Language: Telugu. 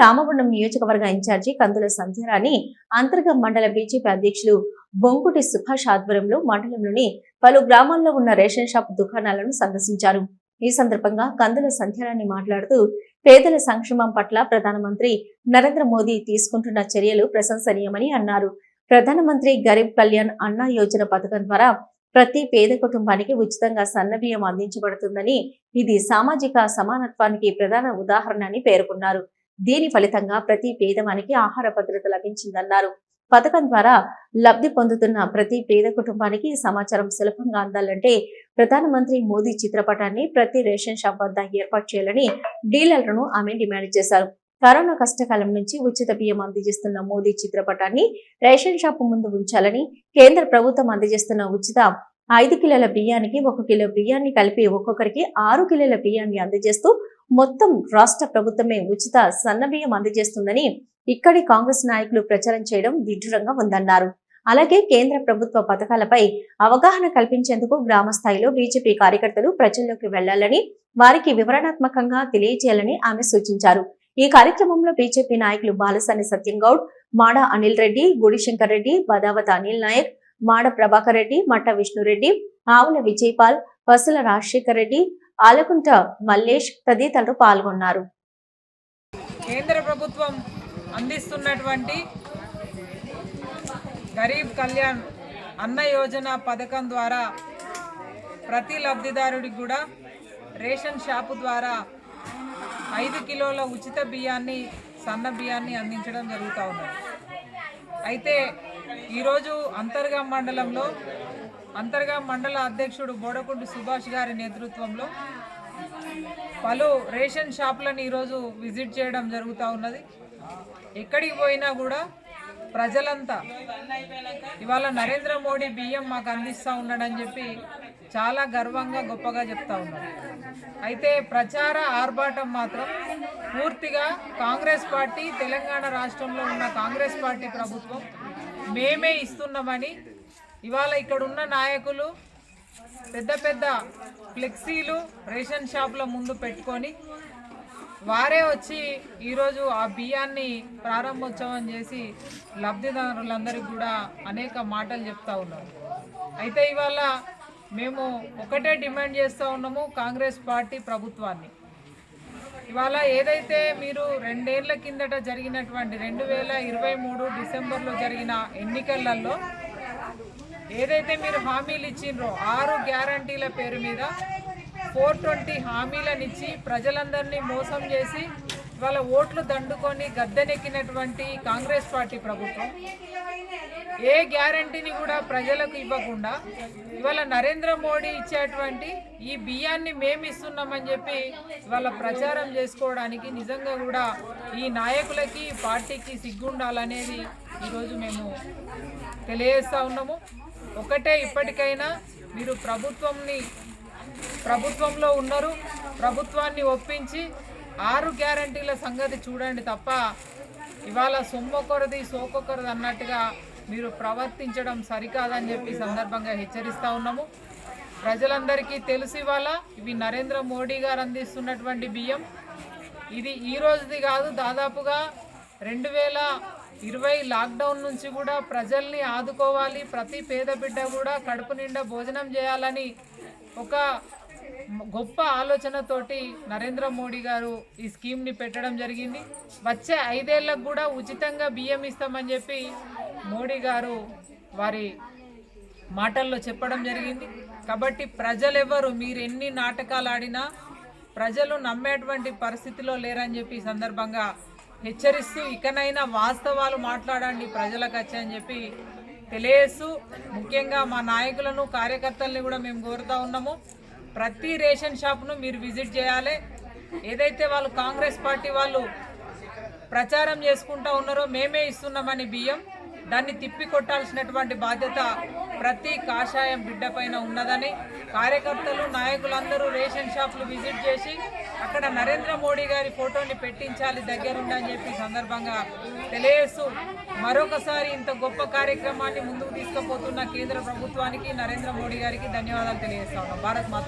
రామగుండం నియోజకవర్గ ఇన్ఛార్జి కందుల సంధ్యారాణి అంతర్గ మండల బీజేపీ అధ్యక్షులు బొంకుటి సుభాష్ ఆధ్వర్యంలో మండలంలోని పలు గ్రామాల్లో ఉన్న రేషన్ షాప్ దుకాణాలను సందర్శించారు. ఈ సందర్భంగా కందుల సంధ్యారాణి మాట్లాడుతూ పేదల సంక్షేమం పట్ల ప్రధానమంత్రి నరేంద్ర మోదీ తీసుకుంటున్న చర్యలు ప్రశంసనీయమని అన్నారు. ప్రధానమంత్రి గరీబ్ కళ్యాణ్ అన్న యోజన పథకం ద్వారా ప్రతి పేద కుటుంబానికి ఉచితంగా సన్నబియ్యం అందించబడుతుందని ఇది సామాజిక సమానత్వానికి ప్రధాన ఉదాహరణ అని పేర్కొన్నారు. దీని ఫలితంగా ప్రతి పేదవానికి ఆహార భద్రత లభించిందన్నారు. పథకం ద్వారా లబ్ధి పొందుతున్న ప్రతి పేద కుటుంబానికి సమాచారం సులభంగా అందాలంటే ప్రధానమంత్రి మోదీ చిత్రపటాన్ని ప్రతి రేషన్ షాప్ వద్ద ఏర్పాటు చేయాలని డీలర్లను ఆమె డిమాండ్ చేశారు. కరోనా కష్టకాలం నుంచి ఉచిత బియ్యం అందజేస్తున్న మోదీ చిత్రపటాన్ని రేషన్ షాపు ముందు ఉంచాలని కేంద్ర ప్రభుత్వం అందజేస్తున్న ఉచిత ఐదు కిలోల బియ్యానికి ఒక కిలో బియ్యాన్ని కలిపి ఒక్కొక్కరికి ఆరు కిలోల బియ్యాన్ని అందజేస్తూ మొత్తం రాష్ట్ర ప్రభుత్వమే ఉచిత సన్న బియ్యం అందజేస్తుందని ఇక్కడి కాంగ్రెస్ నాయకులు ప్రచారం చేయడం విడ్డూరంగా ఉందన్నారు. అలాగే కేంద్ర ప్రభుత్వ పథకాలపై అవగాహన కల్పించేందుకు గ్రామ స్థాయిలో బీజేపీ కార్యకర్తలు ప్రజల్లోకి వెళ్ళాలని వారికి వివరణాత్మకంగా తెలియజేయాలని ఆమె సూచించారు. ఈ కార్యక్రమంలో బీజేపీ నాయకులు బాలసాని సత్యంగౌడ్ మాడ అనిల్ రెడ్డి గుడిశంకర్ రెడ్డి బదావత్ అనిల్ నాయక్ మాడ ప్రభాకర్ రెడ్డి మట్ట విష్ణురెడ్డి ఆవుల విజయపాల్ పసుల రాజశేఖర్ రెడ్డి ఆలకుంట మల్లేష్ తదితరులు పాల్గొన్నారు. కేంద్ర ప్రభుత్వం అందిస్తున్నటువంటి గరీబ్ కళ్యాణ్ అన్న యోజన పథకం ద్వారా ప్రతి లబ్ధిదారుడికి కూడా రేషన్ షాపు ద్వారా ఐదు కిలోల ఉచిత బియ్యాన్ని సన్న బియ్యాన్ని అందించడం జరుగుతూ ఉంది అయితే ఈరోజు అంతర్గా మండలంలో అంతర్గా మండల అధ్యక్షుడు బోడకుంటి సుభాష్ గారి నేతృత్వంలో పలు రేషన్ షాపులను ఈరోజు విజిట్ చేయడం జరుగుతూ ఉన్నది. ఎక్కడికి పోయినా కూడా ప్రజలంతా ఇవాళ నరేంద్ర మోడీ బియ్యం మాకు అందిస్తూ ఉన్నాడని చెప్పి చాలా గర్వంగా గొప్పగా చెప్తా ఉన్నారు. అయితే ప్రచార ఆర్భాటం మాత్రం పూర్తిగా కాంగ్రెస్ పార్టీ తెలంగాణ రాష్ట్రంలో ఉన్న కాంగ్రెస్ పార్టీ ప్రభుత్వం మేమే ఇస్తున్నామని ఇవాళ ఇక్కడున్న నాయకులు పెద్ద పెద్ద ఫ్లెక్సీలు రేషన్ షాపుల ముందు పెట్టుకొని వారే వచ్చి ఈరోజు ఆ బియ్యాన్ని ప్రారంభోత్సవం చేసి లబ్ధిదారులందరికీ కూడా అనేక మాటలు చెప్తా ఉన్నారు. అయితే ఇవాళ మేము ఒకటే డిమాండ్ చేస్తూ ఉన్నాము కాంగ్రెస్ పార్టీ ప్రభుత్వాన్ని. ఇవాళ ఏదైతే మీరు రెండేళ్ళ కిందట జరిగినటువంటి రెండు వేల ఇరవై మూడు డిసెంబర్లో జరిగిన ఎన్నికలలో ఏదైతే మీరు హామీలు ఇచ్చిండ్రో ఆరు గ్యారంటీల పేరు మీద ఫోర్ ట్వంటీ హామీలను ఇచ్చి ప్రజలందరినీ మోసం చేసి ఇవాళ ఓట్లు దండుకొని గద్దెనెక్కినటువంటి కాంగ్రెస్ పార్టీ ప్రభుత్వం. ఏ గ్యారంటీని కూడా ప్రజలకు ఇవ్వకుండా ఇవాళ నరేంద్ర మోడీ ఇచ్చేటువంటి ఈ బియ్యాన్ని మేము ఇస్తున్నామని చెప్పి ఇవాళ ప్రచారం చేసుకోవడానికి నిజంగా కూడా ఈ నాయకులకి పార్టీకి సిగ్గుండాలనేది ఈరోజు మేము తెలియజేస్తూ ఉన్నాము. ఒకటే ఇప్పటికైనా మీరు ప్రభుత్వంని ప్రభుత్వంలో ఉన్నారు ప్రభుత్వాన్ని ఒప్పించి ఆరు గ్యారంటీల సంగతి చూడండి తప్ప ఇవాళ సొమ్మొకరిది సోకొకరిది అన్నట్టుగా మీరు ప్రవర్తించడం సరికాదని చెప్పి సందర్భంగా హెచ్చరిస్తూ ఉన్నాము. ప్రజలందరికీ తెలుసు ఇవాళ ఇవి నరేంద్ర మోడీ గారు అందిస్తున్నటువంటి బియ్యం. ఇది ఈ రోజుది కాదు దాదాపుగా రెండు వేల ఇరవై లాక్డౌన్ నుంచి కూడా ప్రజల్ని ఆదుకోవాలి ప్రతి పేద బిడ్డ కూడా కడుపు నిండా భోజనం చేయాలని ఒక గొప్ప ఆలోచనతోటి నరేంద్ర మోడీ గారు ఈ స్కీమ్ని పెట్టడం జరిగింది. వచ్చే ఐదేళ్ళకు కూడా ఉచితంగా బియ్యం ఇస్తామని చెప్పి మోడీ గారు వారి మాటల్లో చెప్పడం జరిగింది. కాబట్టి ప్రజలెవరు మీరు ఎన్ని నాటకాలు ఆడినా ప్రజలు నమ్మేటువంటి పరిస్థితిలో లేరని చెప్పి ఈ సందర్భంగా హెచ్చరిస్తూ ఇకనైనా వాస్తవాలు మాట్లాడండి ప్రజలకు అని చెప్పి తెలియస్తూ ముఖ్యంగా మా నాయకులను కార్యకర్తల్ని కూడా మేము కోరుతా ఉన్నాము. ప్రతి రేషన్ షాప్ను మీరు విజిట్ చేయాలి. ఏదైతే వాళ్ళు కాంగ్రెస్ పార్టీ వాళ్ళు ప్రచారం చేసుకుంటా ఉన్నారో మేమే ఇస్తున్నామని బియ్యం. దాన్ని తిప్పి కొట్టాల్సినటువంటి బాధ్యత ప్రతి కాషాయం బిడ్డపైన ఉన్నదని కార్యకర్తలు నాయకులందరూ రేషన్ షాపులు విజిట్ చేసి అక్కడ నరేంద్ర మోడీ గారి ఫోటోని పెట్టించాలి దగ్గరుండని చెప్పి సందర్భంగా తెలియజేస్తూ మరొకసారి ఇంత గొప్ప కార్యక్రమాన్ని ముందుకు తీసుకుపోతున్న కేంద్ర ప్రభుత్వానికి నరేంద్ర మోడీ గారికి ధన్యవాదాలు తెలియజేస్తా ఉన్నాం. భారత్ మాత